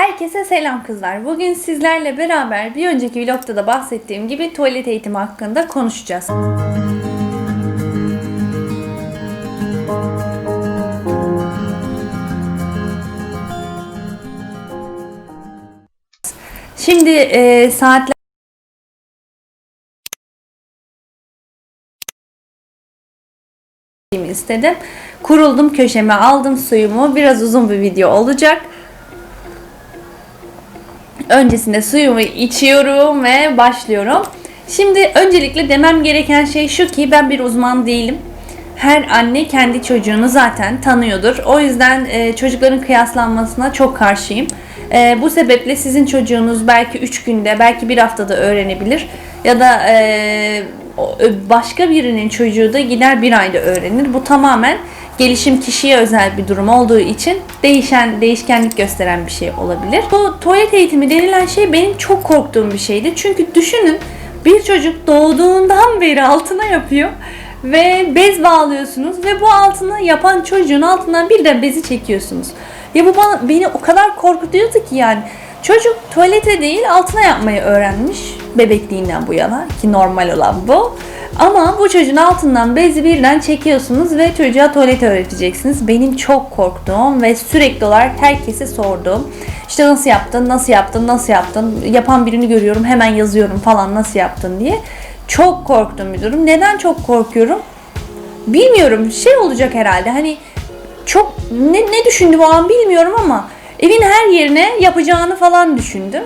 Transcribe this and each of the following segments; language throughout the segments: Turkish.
Herkese selam kızlar. Bugün sizlerle beraber bir önceki vlogda da bahsettiğim gibi tuvalet eğitimi hakkında konuşacağız. Şimdi e, saatler istedim. Kuruldum köşeme aldım suyumu. Biraz uzun bir video olacak. Öncesinde suyumu içiyorum ve başlıyorum. Şimdi öncelikle demem gereken şey şu ki ben bir uzman değilim. Her anne kendi çocuğunu zaten tanıyordur. O yüzden e, çocukların kıyaslanmasına çok karşıyım. E, bu sebeple sizin çocuğunuz belki 3 günde, belki bir haftada öğrenebilir. Ya da e, başka birinin çocuğu da gider bir ayda öğrenir. Bu tamamen gelişim kişiye özel bir durum olduğu için değişen değişkenlik gösteren bir şey olabilir. Bu tuvalet eğitimi denilen şey benim çok korktuğum bir şeydi. Çünkü düşünün bir çocuk doğduğundan beri altına yapıyor ve bez bağlıyorsunuz ve bu altını yapan çocuğun altından birden bezi çekiyorsunuz. Ya bu bana, beni o kadar korkutuyordu ki yani. Çocuk tuvalete değil altına yapmayı öğrenmiş bebekliğinden bu yana ki normal olan bu. Ama bu çocuğun altından bezi birden çekiyorsunuz ve çocuğa tuvalet öğreteceksiniz. Benim çok korktuğum ve sürekli olarak herkese sorduğum işte nasıl yaptın, nasıl yaptın, nasıl yaptın, yapan birini görüyorum hemen yazıyorum falan nasıl yaptın diye. Çok korktuğum bir durum. Neden çok korkuyorum? Bilmiyorum şey olacak herhalde hani çok ne, ne düşündüm o an bilmiyorum ama evin her yerine yapacağını falan düşündüm.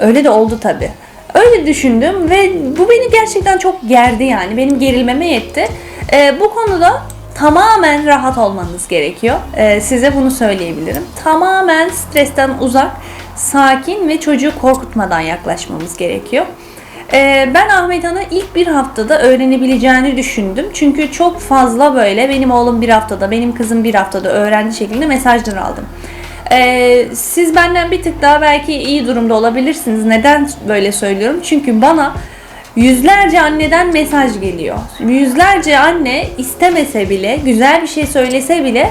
Öyle de oldu tabi. Öyle düşündüm ve bu beni gerçekten çok gerdi yani. Benim gerilmeme yetti. Ee, bu konuda tamamen rahat olmanız gerekiyor. Ee, size bunu söyleyebilirim. Tamamen stresten uzak, sakin ve çocuğu korkutmadan yaklaşmamız gerekiyor. Ee, ben Ahmet Han'ı ilk bir haftada öğrenebileceğini düşündüm. Çünkü çok fazla böyle benim oğlum bir haftada, benim kızım bir haftada öğrendi şeklinde mesajlar aldım. Ee, siz benden bir tık daha belki iyi durumda olabilirsiniz. Neden böyle söylüyorum? Çünkü bana yüzlerce anneden mesaj geliyor. Yüzlerce anne istemese bile, güzel bir şey söylese bile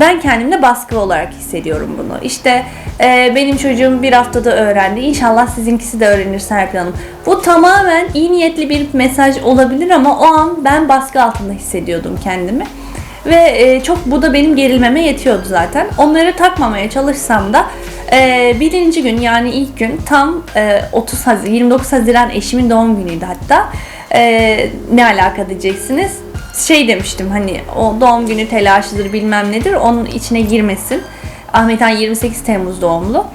ben kendimde baskı olarak hissediyorum bunu. İşte e, benim çocuğum bir haftada öğrendi. İnşallah sizinkisi de öğrenir Serpil Hanım. Bu tamamen iyi niyetli bir mesaj olabilir ama o an ben baskı altında hissediyordum kendimi. Ve e, çok bu da benim gerilmeme yetiyordu zaten. Onları takmamaya çalışsam da e, birinci gün yani ilk gün tam e, 30 Haziran, 29 Haziran eşimin doğum günüydü hatta. E, ne alaka diyeceksiniz. Şey demiştim hani o doğum günü telaşıdır bilmem nedir onun içine girmesin. Ahmet Han 28 Temmuz doğumlu.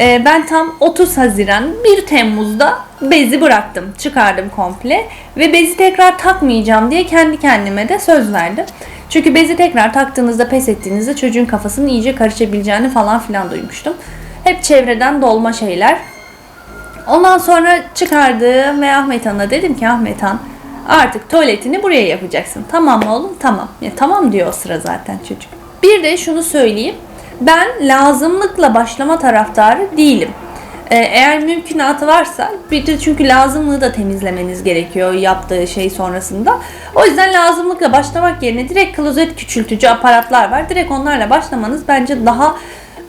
E, ben tam 30 Haziran 1 Temmuz'da bezi bıraktım. Çıkardım komple. Ve bezi tekrar takmayacağım diye kendi kendime de söz verdim. Çünkü bezi tekrar taktığınızda pes ettiğinizde çocuğun kafasının iyice karışabileceğini falan filan duymuştum. Hep çevreden dolma şeyler. Ondan sonra çıkardım ve Ahmet Han'a dedim ki Ahmet Han artık tuvaletini buraya yapacaksın. Tamam mı oğlum? Tamam. Ya, tamam diyor o sıra zaten çocuk. Bir de şunu söyleyeyim. Ben lazımlıkla başlama taraftarı değilim. Ee, eğer mümkünatı varsa bir de çünkü lazımlığı da temizlemeniz gerekiyor yaptığı şey sonrasında. O yüzden lazımlıkla başlamak yerine direkt klozet küçültücü aparatlar var. Direkt onlarla başlamanız bence daha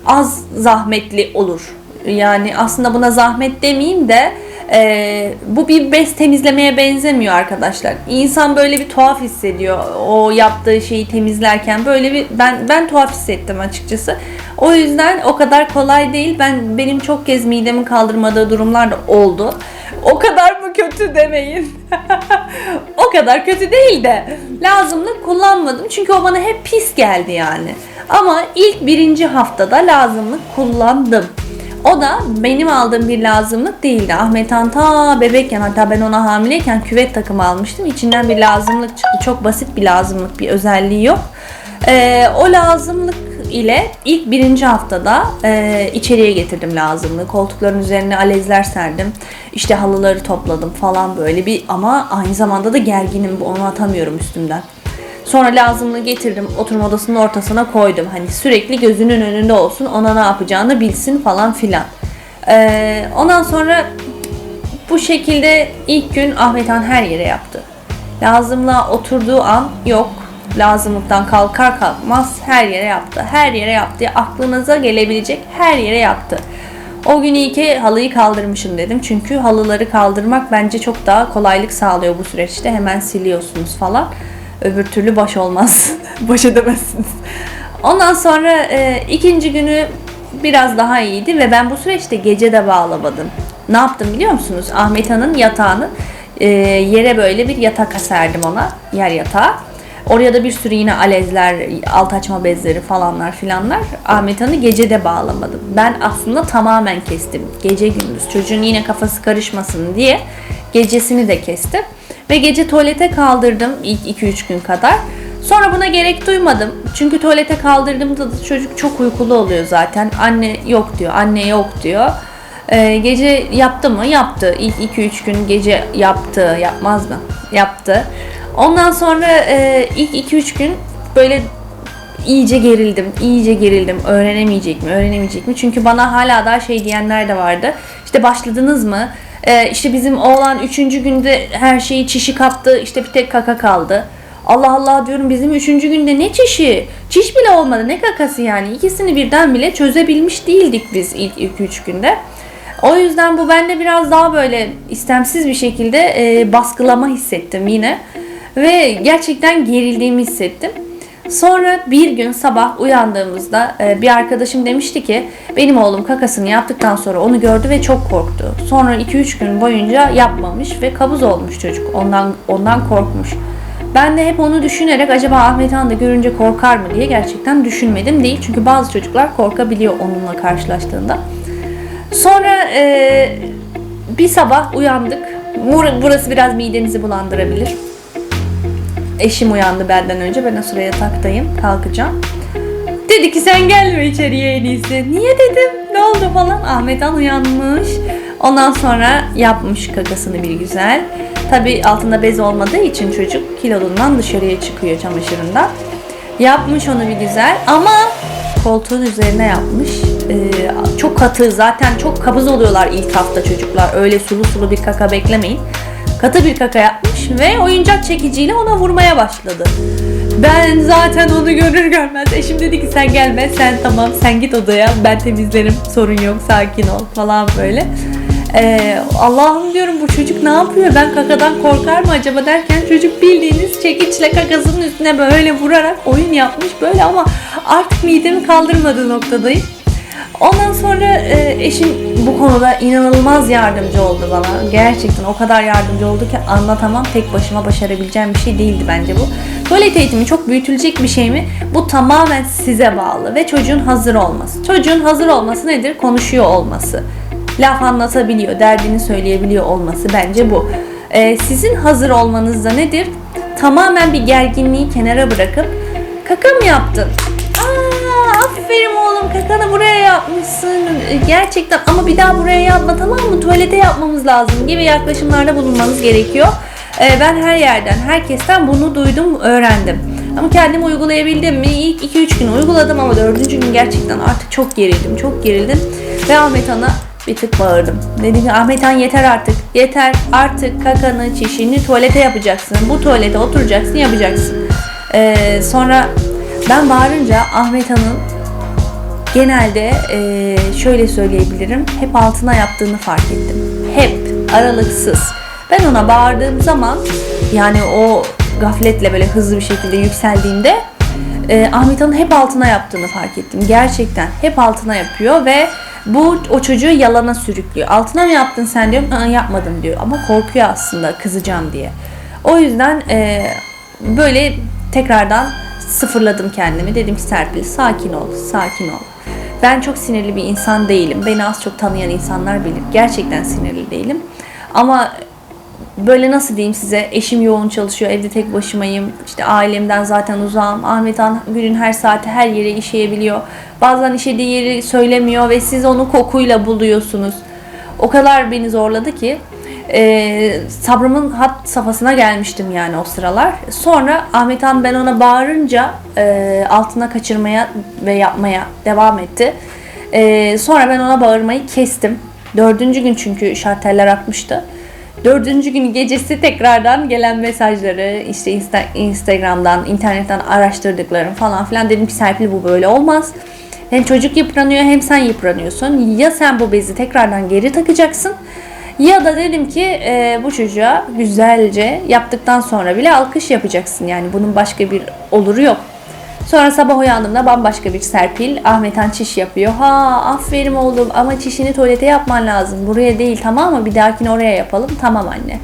az zahmetli olur. Yani aslında buna zahmet demeyeyim de e, bu bir bez temizlemeye benzemiyor arkadaşlar. İnsan böyle bir tuhaf hissediyor o yaptığı şeyi temizlerken. Böyle bir ben ben tuhaf hissettim açıkçası. O yüzden o kadar kolay değil. Ben benim çok kez midemin kaldırmadığı durumlar da oldu. O kadar mı kötü demeyin. o kadar kötü değil de lazımlık kullanmadım. Çünkü o bana hep pis geldi yani. Ama ilk birinci haftada lazımlık kullandım. O da benim aldığım bir lazımlık değildi. Ahmet Han ta bebekken hatta ben ona hamileyken küvet takımı almıştım. İçinden bir lazımlık çıktı. Çok basit bir lazımlık bir özelliği yok. Ee, o lazımlık ile ilk birinci haftada e, içeriye getirdim lazımlığı. Koltukların üzerine alezler serdim. İşte halıları topladım falan böyle bir ama aynı zamanda da gerginim onu atamıyorum üstümden. Sonra lazımlığı getirdim oturma odasının ortasına koydum. Hani sürekli gözünün önünde olsun ona ne yapacağını bilsin falan filan. Ee, ondan sonra bu şekilde ilk gün Ahmet Han her yere yaptı. Lazımlığa oturduğu an yok. lazımlıktan kalkar kalkmaz her yere yaptı. Her yere yaptı. Aklınıza gelebilecek her yere yaptı. O gün iyi ki halıyı kaldırmışım dedim. Çünkü halıları kaldırmak bence çok daha kolaylık sağlıyor bu süreçte. Hemen siliyorsunuz falan. Öbür türlü baş olmaz. baş edemezsiniz. Ondan sonra e, ikinci günü biraz daha iyiydi ve ben bu süreçte gece de bağlamadım. Ne yaptım biliyor musunuz? Ahmet Han'ın yatağını e, yere böyle bir yatak serdim ona. Yer yatağı. Oraya da bir sürü yine alezler, alt açma bezleri falanlar filanlar. Ahmet Han'ı gece de bağlamadım. Ben aslında tamamen kestim. Gece gündüz. Çocuğun yine kafası karışmasın diye gecesini de kestim. Ve gece tuvalete kaldırdım ilk 2-3 gün kadar. Sonra buna gerek duymadım. Çünkü tuvalete kaldırdığımda da çocuk çok uykulu oluyor zaten. Anne yok diyor, anne yok diyor. Ee, gece yaptı mı? Yaptı. İlk 2-3 gün gece yaptı. Yapmaz mı? Yaptı. Ondan sonra e, ilk 2-3 gün böyle iyice gerildim. iyice gerildim. Öğrenemeyecek mi? Öğrenemeyecek mi? Çünkü bana hala daha şey diyenler de vardı. İşte başladınız mı? Ee, işte bizim oğlan 3. günde her şeyi çişi kaptı. İşte bir tek kaka kaldı. Allah Allah diyorum bizim üçüncü günde ne çişi? Çiş bile olmadı ne kakası yani. İkisini birden bile çözebilmiş değildik biz ilk 2-3 günde. O yüzden bu bende biraz daha böyle istemsiz bir şekilde e, baskılama hissettim yine. Ve gerçekten gerildiğimi hissettim. Sonra bir gün sabah uyandığımızda e, bir arkadaşım demişti ki benim oğlum kakasını yaptıktan sonra onu gördü ve çok korktu. Sonra 2-3 gün boyunca yapmamış ve kabuz olmuş çocuk. Ondan ondan korkmuş. Ben de hep onu düşünerek acaba Ahmet Han da görünce korkar mı diye gerçekten düşünmedim değil. Çünkü bazı çocuklar korkabiliyor onunla karşılaştığında. Sonra e, bir sabah uyandık. Bur- Burası biraz midenizi bulandırabilir. Eşim uyandı benden önce. Ben o sıraya yataktayım. Kalkacağım. Dedi ki sen gelme içeriye en iyisi. Niye dedim? Ne oldu falan. Ahmet Han uyanmış. Ondan sonra yapmış kakasını bir güzel. Tabi altında bez olmadığı için çocuk kilolundan dışarıya çıkıyor çamaşırında. Yapmış onu bir güzel ama koltuğun üzerine yapmış. Ee, çok katı zaten çok kabız oluyorlar ilk hafta çocuklar. Öyle sulu sulu bir kaka beklemeyin. Katı bir kaka yapmış ve oyuncak çekiciyle ona vurmaya başladı. Ben zaten onu görür görmez eşim dedi ki sen gelme sen tamam sen git odaya ben temizlerim sorun yok sakin ol falan böyle. Ee, Allah'ım diyorum bu çocuk ne yapıyor ben kakadan korkar mı acaba derken çocuk bildiğiniz çekiçle kakasının üstüne böyle vurarak oyun yapmış böyle ama artık midemi kaldırmadığı noktadayım. Ondan sonra e, eşim bu konuda inanılmaz yardımcı oldu bana. Gerçekten o kadar yardımcı oldu ki anlatamam. Tek başıma başarabileceğim bir şey değildi bence bu. Tuvalet eğitimi çok büyütülecek bir şey mi? Bu tamamen size bağlı ve çocuğun hazır olması. Çocuğun hazır olması nedir? Konuşuyor olması. Laf anlatabiliyor, derdini söyleyebiliyor olması bence bu. E, sizin hazır olmanız da nedir? Tamamen bir gerginliği kenara bırakıp kaka mı yaptın? Aferin oğlum kakanı buraya yapmışsın. Gerçekten ama bir daha buraya yapma tamam mı? Tuvalete yapmamız lazım gibi yaklaşımlarda bulunmanız gerekiyor. E, ben her yerden, herkesten bunu duydum, öğrendim. Ama kendim uygulayabildim mi? İlk 2-3 gün uyguladım ama 4. gün gerçekten artık çok gerildim, çok gerildim. Ve Ahmet Han'a bir tık bağırdım. Dedim ki Ahmet Han yeter artık, yeter artık kakanı, çişini tuvalete yapacaksın. Bu tuvalete oturacaksın, yapacaksın. E, sonra ben bağırınca Ahmet Han'ın genelde e, şöyle söyleyebilirim. Hep altına yaptığını fark ettim. Hep aralıksız. Ben ona bağırdığım zaman yani o gafletle böyle hızlı bir şekilde yükseldiğinde e, Ahmet Han'ın hep altına yaptığını fark ettim. Gerçekten hep altına yapıyor ve bu o çocuğu yalana sürüklüyor. Altına mı yaptın sen diyorum. "Aa, yapmadım diyor. Ama korkuyor aslında kızacağım diye. O yüzden e, böyle tekrardan sıfırladım kendimi. Dedim ki Serpil sakin ol, sakin ol. Ben çok sinirli bir insan değilim. Beni az çok tanıyan insanlar bilir. Gerçekten sinirli değilim. Ama böyle nasıl diyeyim size eşim yoğun çalışıyor evde tek başımayım işte ailemden zaten uzağım Ahmet Han günün her saati her yere işeyebiliyor bazen işediği yeri söylemiyor ve siz onu kokuyla buluyorsunuz o kadar beni zorladı ki e, sabrımın hat safhasına gelmiştim yani o sıralar. Sonra Ahmet Han ben ona bağırınca e, altına kaçırmaya ve yapmaya devam etti. E, sonra ben ona bağırmayı kestim. Dördüncü gün çünkü şarteller atmıştı Dördüncü gün gecesi tekrardan gelen mesajları işte Insta- Instagram'dan, internetten araştırdıklarım falan filan. Dedim ki Serpil bu böyle olmaz. Hem çocuk yıpranıyor hem sen yıpranıyorsun. Ya sen bu bezi tekrardan geri takacaksın ya da dedim ki e, bu çocuğa güzelce yaptıktan sonra bile alkış yapacaksın. Yani bunun başka bir oluru yok. Sonra sabah uyandığımda bambaşka bir Serpil. Ahmetan çiş yapıyor. Ha aferin oğlum ama çişini tuvalete yapman lazım. Buraya değil tamam mı? Bir dahakine oraya yapalım. Tamam anne.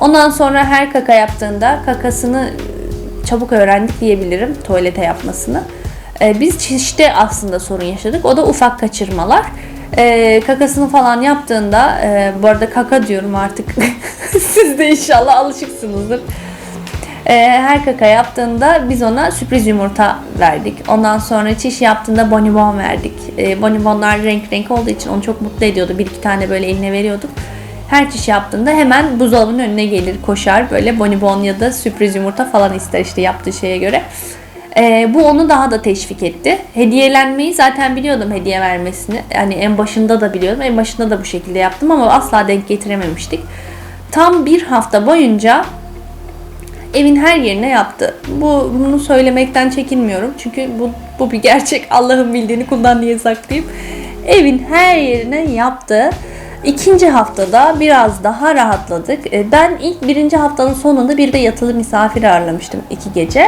Ondan sonra her kaka yaptığında kakasını e, çabuk öğrendik diyebilirim tuvalete yapmasını. Ee, biz çişte aslında sorun yaşadık. O da ufak kaçırmalar. Ee, kakasını falan yaptığında, e, bu arada kaka diyorum artık. Siz de inşallah alışıksınızdır. Ee, her kaka yaptığında biz ona sürpriz yumurta verdik. Ondan sonra çiş yaptığında bonibon verdik. Ee, bonibonlar renk renk olduğu için onu çok mutlu ediyordu. Bir iki tane böyle eline veriyorduk. Her çiş yaptığında hemen buzdolabının önüne gelir koşar böyle bonibon ya da sürpriz yumurta falan ister işte yaptığı şeye göre. Ee, bu onu daha da teşvik etti. Hediyelenmeyi zaten biliyordum hediye vermesini. Yani en başında da biliyordum. En başında da bu şekilde yaptım ama asla denk getirememiştik. Tam bir hafta boyunca evin her yerine yaptı. Bu bunu söylemekten çekinmiyorum. Çünkü bu, bu bir gerçek. Allah'ın bildiğini kuldan diye saklayayım. Evin her yerine yaptı. İkinci haftada biraz daha rahatladık. E, Ben ilk birinci haftanın sonunda bir de yatılı misafir ağırlamıştım iki gece.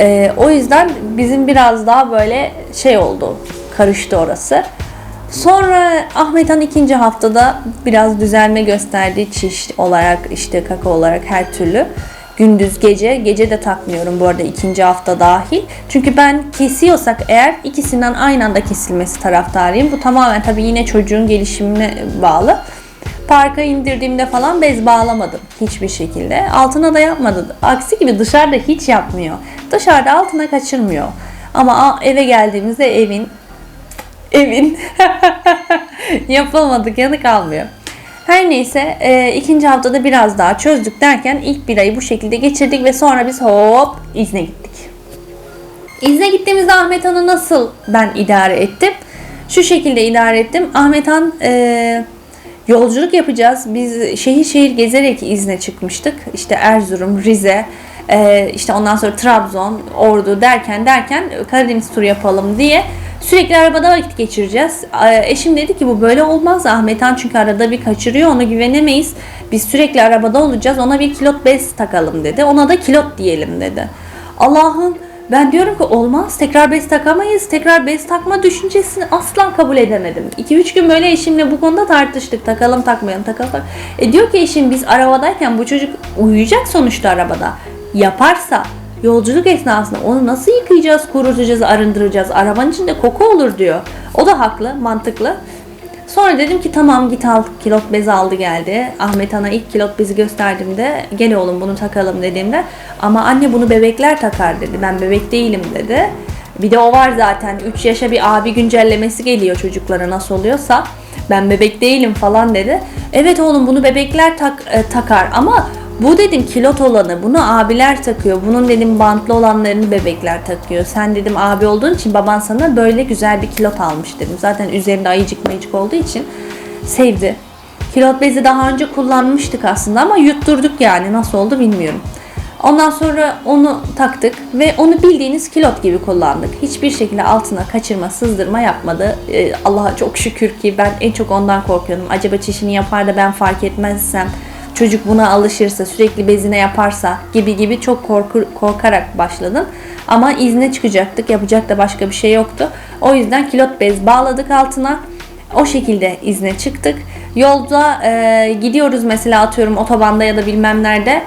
E, o yüzden bizim biraz daha böyle şey oldu. Karıştı orası. Sonra Ahmethan ikinci haftada biraz düzelme gösterdi çiş olarak işte kaka olarak her türlü. Gündüz gece, gece de takmıyorum bu arada ikinci hafta dahil. Çünkü ben kesiyorsak eğer ikisinden aynı anda kesilmesi taraftarıyım. Bu tamamen tabii yine çocuğun gelişimine bağlı. Parka indirdiğimde falan bez bağlamadım hiçbir şekilde. Altına da yapmadı. Aksi gibi dışarıda hiç yapmıyor. Dışarıda altına kaçırmıyor. Ama eve geldiğimizde evin evin yapılmadık yanı kalmıyor. Her neyse e, ikinci haftada biraz daha çözdük derken ilk bir ayı bu şekilde geçirdik ve sonra biz hop izne gittik. İzne gittiğimizde Ahmet Han'ı nasıl ben idare ettim? Şu şekilde idare ettim. Ahmet Han e, yolculuk yapacağız. Biz şehir şehir gezerek izne çıkmıştık. İşte Erzurum, Rize, e, işte ondan sonra Trabzon, Ordu derken derken Karadeniz turu yapalım diye sürekli arabada vakit geçireceğiz. E, eşim dedi ki bu böyle olmaz Ahmet Han çünkü arada bir kaçırıyor ona güvenemeyiz. Biz sürekli arabada olacağız ona bir kilot bez takalım dedi. Ona da kilot diyelim dedi. Allah'ım ben diyorum ki olmaz tekrar bez takamayız. Tekrar bez takma düşüncesini asla kabul edemedim. 2-3 gün böyle eşimle bu konuda tartıştık. Takalım takmayalım takalım. tak- E diyor ki eşim biz arabadayken bu çocuk uyuyacak sonuçta arabada. Yaparsa yolculuk esnasında onu nasıl yıkayacağız, kurutacağız, arındıracağız? Arabanın içinde koku olur diyor. O da haklı, mantıklı. Sonra dedim ki tamam git al kilot bezi aldı geldi. Ahmet Han'a ilk kilot bezi gösterdiğimde gel oğlum bunu takalım dediğimde ama anne bunu bebekler takar dedi. Ben bebek değilim dedi. Bir de o var zaten 3 yaşa bir abi güncellemesi geliyor çocuklara nasıl oluyorsa. Ben bebek değilim falan dedi. Evet oğlum bunu bebekler tak, e, takar ama bu dedim kilot olanı bunu abiler takıyor. Bunun dedim bantlı olanlarını bebekler takıyor. Sen dedim abi olduğun için baban sana böyle güzel bir kilot almış dedim. Zaten üzerinde ayıcık mayıcık olduğu için sevdi. Kilot bezi daha önce kullanmıştık aslında ama yutturduk yani nasıl oldu bilmiyorum. Ondan sonra onu taktık ve onu bildiğiniz kilot gibi kullandık. Hiçbir şekilde altına kaçırma, sızdırma yapmadı. Ee, Allah'a çok şükür ki ben en çok ondan korkuyordum. Acaba çişini yapar da ben fark etmezsem çocuk buna alışırsa, sürekli bezine yaparsa gibi gibi çok korku, korkarak başladım. Ama izne çıkacaktık, yapacak da başka bir şey yoktu. O yüzden kilot bez bağladık altına. O şekilde izne çıktık. Yolda e, gidiyoruz mesela atıyorum otobanda ya da bilmem nerede.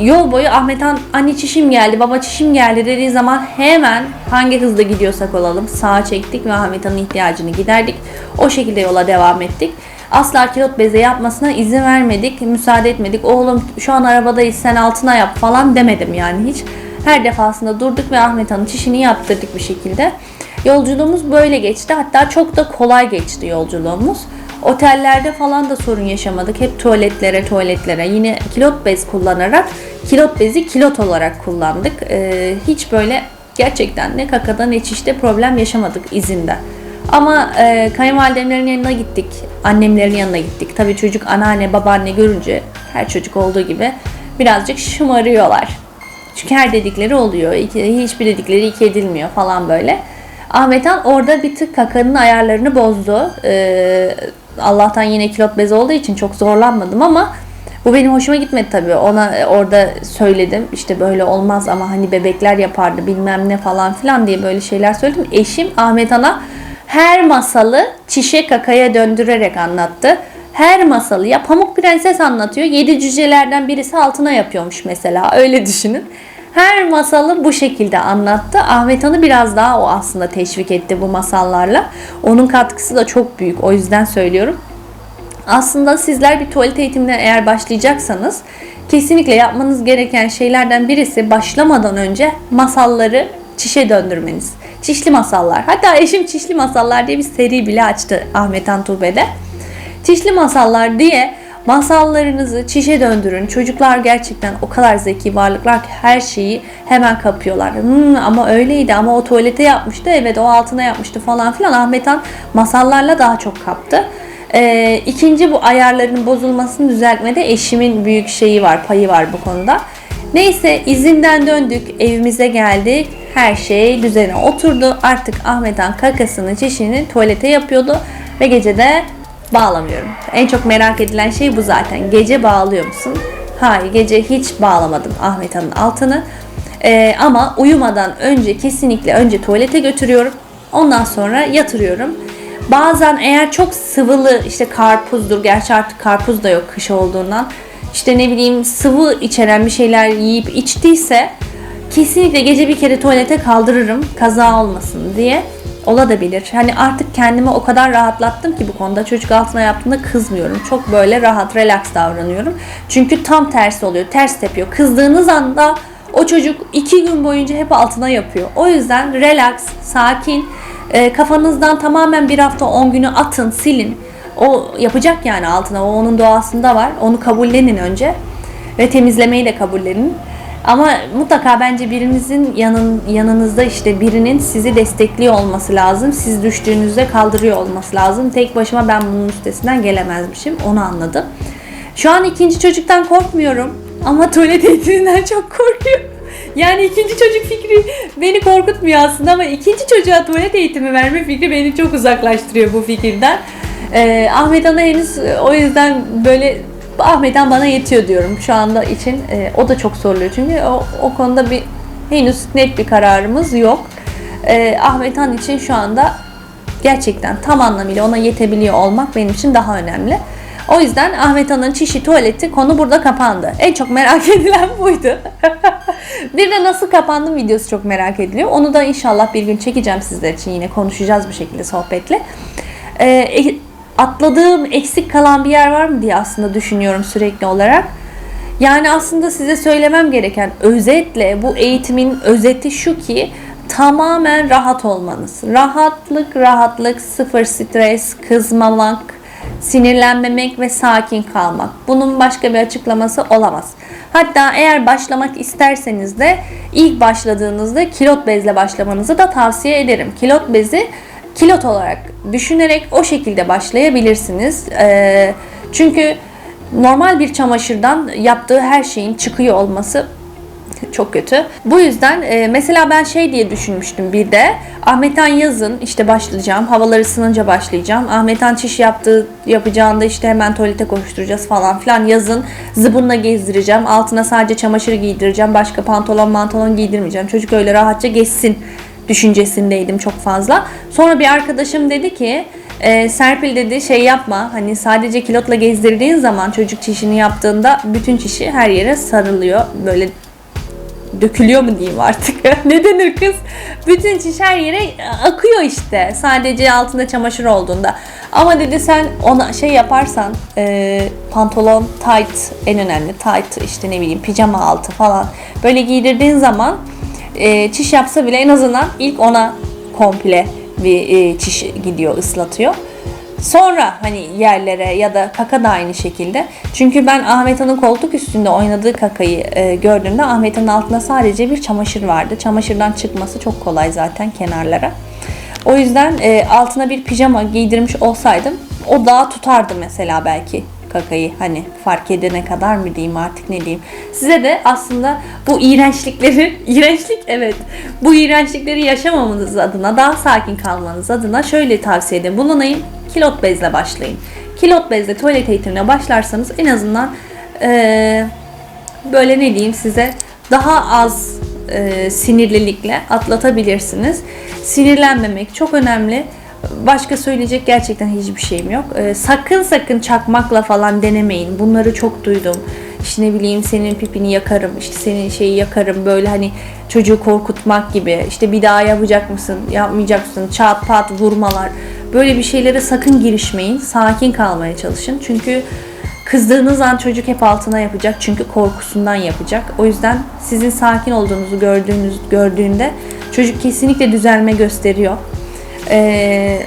Yol boyu Ahmet Han anne çişim geldi, baba çişim geldi dediği zaman hemen hangi hızda gidiyorsak olalım sağa çektik ve Ahmet Han'ın ihtiyacını giderdik. O şekilde yola devam ettik. Asla kilot beze yapmasına izin vermedik, müsaade etmedik. Oğlum şu an arabadayız sen altına yap falan demedim yani hiç. Her defasında durduk ve Ahmet Han'ın çişini yaptırdık bir şekilde. Yolculuğumuz böyle geçti. Hatta çok da kolay geçti yolculuğumuz. Otellerde falan da sorun yaşamadık. Hep tuvaletlere tuvaletlere yine kilot bez kullanarak kilot bezi kilot olarak kullandık. Ee, hiç böyle gerçekten ne kakada ne çişte problem yaşamadık izinde. Ama e, kayınvalidemlerin yanına gittik. Annemlerin yanına gittik. Tabii çocuk anneanne babaanne görünce her çocuk olduğu gibi birazcık şımarıyorlar. Çünkü her dedikleri oluyor. İki, hiçbir dedikleri iki edilmiyor falan böyle. Ahmet Han orada bir tık kakanın ayarlarını bozdu. Ee, Allah'tan yine kilot bez olduğu için çok zorlanmadım ama bu benim hoşuma gitmedi tabii. Ona e, orada söyledim. İşte böyle olmaz ama hani bebekler yapardı bilmem ne falan filan diye böyle şeyler söyledim. Eşim Ahmet Han'a her masalı çişe kakaya döndürerek anlattı. Her masalı ya Pamuk Prenses anlatıyor. Yedi cücelerden birisi altına yapıyormuş mesela. Öyle düşünün. Her masalı bu şekilde anlattı. Ahmet Han'ı biraz daha o aslında teşvik etti bu masallarla. Onun katkısı da çok büyük. O yüzden söylüyorum. Aslında sizler bir tuvalet eğitimine eğer başlayacaksanız kesinlikle yapmanız gereken şeylerden birisi başlamadan önce masalları çişe döndürmeniz. Çişli masallar. Hatta eşim çişli masallar diye bir seri bile açtı Ahmet Han Tuğbe'de. Çişli masallar diye masallarınızı çişe döndürün. Çocuklar gerçekten o kadar zeki varlıklar ki her şeyi hemen kapıyorlar. Hmm, ama öyleydi ama o tuvalete yapmıştı evet o altına yapmıştı falan filan. Ahmet Han masallarla daha çok kaptı. Ee, ikinci bu ayarların bozulmasını düzeltmede eşimin büyük şeyi var, payı var bu konuda. Neyse izinden döndük, evimize geldik. Her şey düzene oturdu. Artık Ahmet Han kakasını, çişini tuvalete yapıyordu ve gece de bağlamıyorum. En çok merak edilen şey bu zaten. Gece bağlıyor musun? Hayır, gece hiç bağlamadım Ahmet Han'ın altını. Ee, ama uyumadan önce kesinlikle önce tuvalete götürüyorum. Ondan sonra yatırıyorum. Bazen eğer çok sıvılı işte karpuzdur. Gerçi artık karpuz da yok kış olduğundan. İşte ne bileyim sıvı içeren bir şeyler yiyip içtiyse kesinlikle gece bir kere tuvalete kaldırırım kaza olmasın diye. Olabilir. Hani artık kendimi o kadar rahatlattım ki bu konuda çocuk altına yaptığında kızmıyorum. Çok böyle rahat, relax davranıyorum. Çünkü tam tersi oluyor. Ters tepiyor. Kızdığınız anda o çocuk iki gün boyunca hep altına yapıyor. O yüzden relax, sakin, e, kafanızdan tamamen bir hafta 10 günü atın, silin. O yapacak yani altına. O onun doğasında var. Onu kabullenin önce. Ve temizlemeyi de kabullenin. Ama mutlaka bence birinizin yanın, yanınızda işte birinin sizi destekliyor olması lazım. Siz düştüğünüzde kaldırıyor olması lazım. Tek başıma ben bunun üstesinden gelemezmişim. Onu anladım. Şu an ikinci çocuktan korkmuyorum. Ama tuvalet eğitiminden çok korkuyorum. Yani ikinci çocuk fikri beni korkutmuyor aslında ama ikinci çocuğa tuvalet eğitimi verme fikri beni çok uzaklaştırıyor bu fikirden. Ee, Ahmet Ana henüz o yüzden böyle Ahmet Han bana yetiyor diyorum şu anda için. Ee, o da çok soruluyor çünkü o, o konuda bir henüz net bir kararımız yok. Ee, Ahmet Han için şu anda gerçekten tam anlamıyla ona yetebiliyor olmak benim için daha önemli. O yüzden Ahmet Han'ın çişi tuvaleti konu burada kapandı. En çok merak edilen buydu. bir de nasıl kapandım videosu çok merak ediliyor. Onu da inşallah bir gün çekeceğim sizler için yine konuşacağız bu şekilde sohbetle. Ee, atladığım eksik kalan bir yer var mı diye aslında düşünüyorum sürekli olarak. Yani aslında size söylemem gereken özetle bu eğitimin özeti şu ki tamamen rahat olmanız. Rahatlık, rahatlık, sıfır stres, kızmamak, sinirlenmemek ve sakin kalmak. Bunun başka bir açıklaması olamaz. Hatta eğer başlamak isterseniz de ilk başladığınızda kilot bezle başlamanızı da tavsiye ederim. Kilot bezi kilot olarak düşünerek o şekilde başlayabilirsiniz. Ee, çünkü normal bir çamaşırdan yaptığı her şeyin çıkıyor olması çok kötü. Bu yüzden e, mesela ben şey diye düşünmüştüm bir de Ahmet Han yazın işte başlayacağım. Havalar ısınınca başlayacağım. Ahmet Han çiş yaptığı yapacağında işte hemen tuvalete koşturacağız falan filan. Yazın zıbınla gezdireceğim. Altına sadece çamaşır giydireceğim. Başka pantolon mantolon giydirmeyeceğim. Çocuk öyle rahatça geçsin düşüncesindeydim çok fazla. Sonra bir arkadaşım dedi ki e, Serpil dedi şey yapma hani sadece kilotla gezdirdiğin zaman çocuk çişini yaptığında bütün çişi her yere sarılıyor. Böyle dökülüyor mu diyeyim artık. ne denir kız? Bütün çiş her yere akıyor işte. Sadece altında çamaşır olduğunda. Ama dedi sen ona şey yaparsan e, pantolon tight en önemli tight işte ne bileyim pijama altı falan böyle giydirdiğin zaman e, çiş yapsa bile en azından ilk ona komple bir e, çiş gidiyor ıslatıyor. Sonra hani yerlere ya da kaka da aynı şekilde. Çünkü ben Ahmet Han'ın koltuk üstünde oynadığı kakayı e, gördüğümde Ahmet Han'ın altında sadece bir çamaşır vardı. Çamaşırdan çıkması çok kolay zaten kenarlara. O yüzden e, altına bir pijama giydirmiş olsaydım o daha tutardı mesela belki kakayı hani fark edene kadar mı diyeyim artık ne diyeyim. Size de aslında bu iğrençlikleri, iğrençlik evet bu iğrençlikleri yaşamamanız adına daha sakin kalmanız adına şöyle tavsiyede bulunayım. Kilot bezle başlayın. Kilot bezle tuvalet eğitimine başlarsanız en azından eee, böyle ne diyeyim size daha az e, sinirlilikle atlatabilirsiniz. Sinirlenmemek çok önemli. Başka söyleyecek gerçekten hiçbir şeyim yok. E, sakın sakın çakmakla falan denemeyin. Bunları çok duydum. İşte ne bileyim senin pipini yakarım, işte senin şeyi yakarım böyle hani çocuğu korkutmak gibi. İşte bir daha yapacak mısın, yapmayacak mısın, çat pat vurmalar. Böyle bir şeylere sakın girişmeyin. Sakin kalmaya çalışın. Çünkü Kızdığınız an çocuk hep altına yapacak çünkü korkusundan yapacak. O yüzden sizin sakin olduğunuzu gördüğünüz gördüğünde çocuk kesinlikle düzelme gösteriyor. Ee,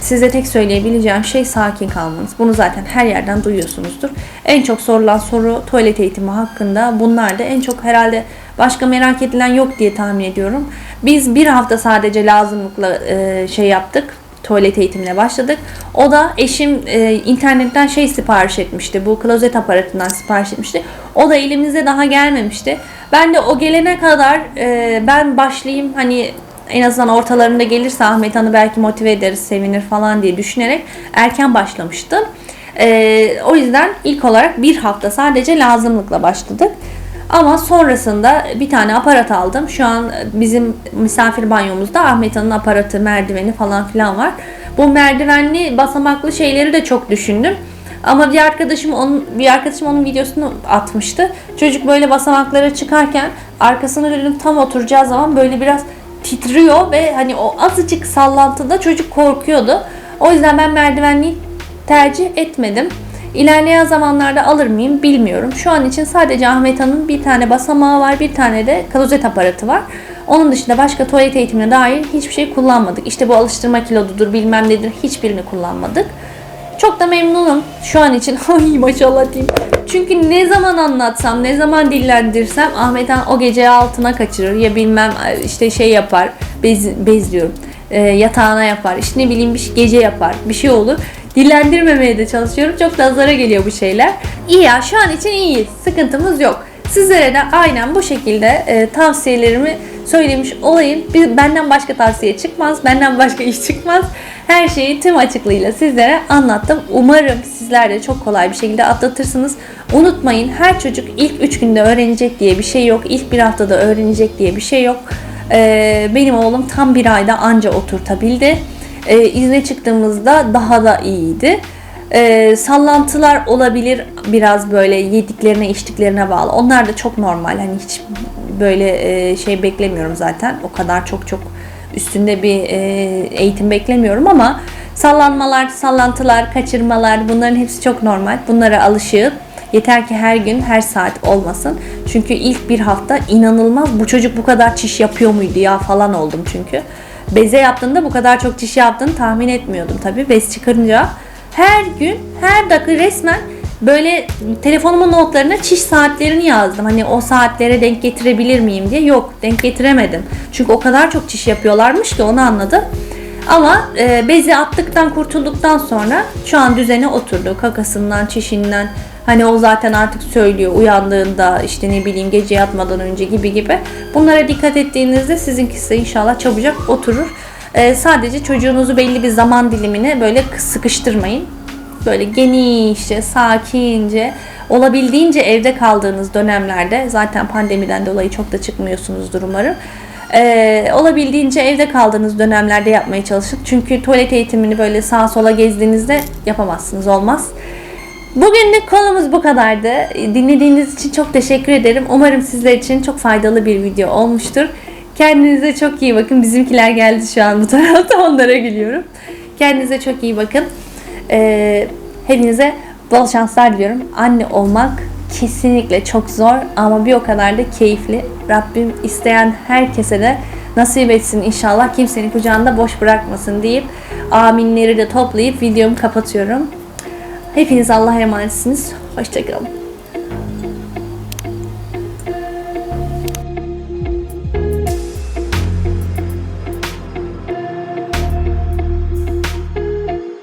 size tek söyleyebileceğim şey sakin kalmanız. Bunu zaten her yerden duyuyorsunuzdur. En çok sorulan soru tuvalet eğitimi hakkında. Bunlar da en çok herhalde başka merak edilen yok diye tahmin ediyorum. Biz bir hafta sadece lazımlıkla e, şey yaptık tuvalet eğitimine başladık. O da eşim e, internetten şey sipariş etmişti. Bu klozet aparatından sipariş etmişti. O da elimizde daha gelmemişti. Ben de o gelene kadar e, ben başlayayım hani en azından ortalarında gelirse Ahmet Han'ı belki motive ederiz, sevinir falan diye düşünerek erken başlamıştım. E, o yüzden ilk olarak bir hafta sadece lazımlıkla başladık. Ama sonrasında bir tane aparat aldım. Şu an bizim misafir banyomuzda Ahmet Han'ın aparatı, merdiveni falan filan var. Bu merdivenli basamaklı şeyleri de çok düşündüm. Ama bir arkadaşım onun bir arkadaşım onun videosunu atmıştı. Çocuk böyle basamaklara çıkarken arkasına dönüp tam oturacağı zaman böyle biraz titriyor ve hani o azıcık sallantıda çocuk korkuyordu. O yüzden ben merdivenliği tercih etmedim. İlerleyen zamanlarda alır mıyım bilmiyorum. Şu an için sadece Ahmet Han'ın bir tane basamağı var, bir tane de klozet aparatı var. Onun dışında başka tuvalet eğitimine dair hiçbir şey kullanmadık. İşte bu alıştırma kilodudur bilmem nedir hiçbirini kullanmadık. Çok da memnunum şu an için. Ay maşallah diyeyim. Çünkü ne zaman anlatsam, ne zaman dillendirsem Ahmet Han o gece altına kaçırır. Ya bilmem işte şey yapar, bez, bez diyorum. E, yatağına yapar. İşte ne bileyim bir şey, gece yapar. Bir şey olur. Dillendirmemeye de çalışıyorum. Çok da azara geliyor bu şeyler. İyi ya şu an için iyiyiz. Sıkıntımız yok. Sizlere de aynen bu şekilde e, tavsiyelerimi söylemiş olayım. Bir, benden başka tavsiye çıkmaz. Benden başka iş çıkmaz. Her şeyi tüm açıklığıyla sizlere anlattım. Umarım sizler de çok kolay bir şekilde atlatırsınız. Unutmayın her çocuk ilk 3 günde öğrenecek diye bir şey yok. İlk bir haftada öğrenecek diye bir şey yok. Ee, benim oğlum tam bir ayda anca oturtabildi. Ee, izne çıktığımızda daha da iyiydi. Ee, sallantılar olabilir biraz böyle yediklerine içtiklerine bağlı. Onlar da çok normal. Hani hiç böyle e, şey beklemiyorum zaten. O kadar çok çok üstünde bir e, eğitim beklemiyorum ama sallanmalar, sallantılar, kaçırmalar bunların hepsi çok normal. Bunlara alışığım. Yeter ki her gün, her saat olmasın. Çünkü ilk bir hafta inanılmaz bu çocuk bu kadar çiş yapıyor muydu ya falan oldum çünkü. Beze yaptığında bu kadar çok çiş yaptığını tahmin etmiyordum tabii. Bez çıkarınca her gün, her dakika resmen böyle telefonumun notlarına çiş saatlerini yazdım. Hani o saatlere denk getirebilir miyim diye. Yok, denk getiremedim. Çünkü o kadar çok çiş yapıyorlarmış ki onu anladım. Ama e, bezi attıktan kurtulduktan sonra şu an düzene oturdu. Kakasından, çişinden hani o zaten artık söylüyor uyandığında işte ne bileyim gece yatmadan önce gibi gibi. Bunlara dikkat ettiğinizde sizinkisi inşallah çabucak oturur. E, sadece çocuğunuzu belli bir zaman dilimine böyle sıkıştırmayın. Böyle genişçe, sakince, olabildiğince evde kaldığınız dönemlerde zaten pandemiden dolayı çok da çıkmıyorsunuzdur umarım. Ee, olabildiğince evde kaldığınız dönemlerde yapmaya çalışın. Çünkü tuvalet eğitimini böyle sağa sola gezdiğinizde yapamazsınız, olmaz. Bugünlük konumuz bu kadardı. Dinlediğiniz için çok teşekkür ederim. Umarım sizler için çok faydalı bir video olmuştur. Kendinize çok iyi bakın. Bizimkiler geldi şu an bu tarafta. Onlara gülüyorum. Kendinize çok iyi bakın. Ee, hepinize bol şanslar diliyorum. Anne olmak kesinlikle çok zor ama bir o kadar da keyifli. Rabbim isteyen herkese de nasip etsin inşallah. Kimsenin kucağında boş bırakmasın deyip aminleri de toplayıp videomu kapatıyorum. Hepiniz Allah'a emanetsiniz. Hoşçakalın.